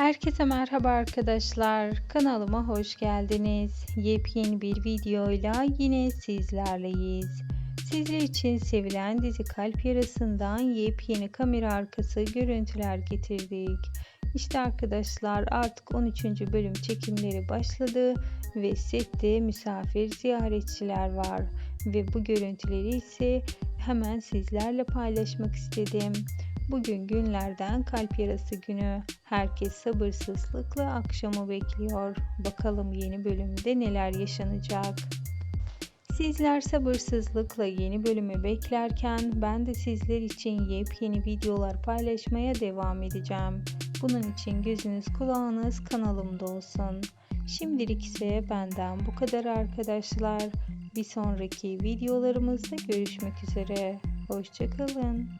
Herkese merhaba arkadaşlar. Kanalıma hoş geldiniz. Yepyeni bir videoyla yine sizlerleyiz. Sizler için sevilen dizi Kalp Yarası'ndan yepyeni kamera arkası görüntüler getirdik. İşte arkadaşlar artık 13. bölüm çekimleri başladı ve sette misafir ziyaretçiler var ve bu görüntüleri ise hemen sizlerle paylaşmak istedim. Bugün günlerden kalp yarası günü. Herkes sabırsızlıkla akşamı bekliyor. Bakalım yeni bölümde neler yaşanacak. Sizler sabırsızlıkla yeni bölümü beklerken ben de sizler için yepyeni videolar paylaşmaya devam edeceğim. Bunun için gözünüz kulağınız kanalımda olsun. Şimdilik ise benden bu kadar arkadaşlar. Bir sonraki videolarımızda görüşmek üzere. Hoşçakalın.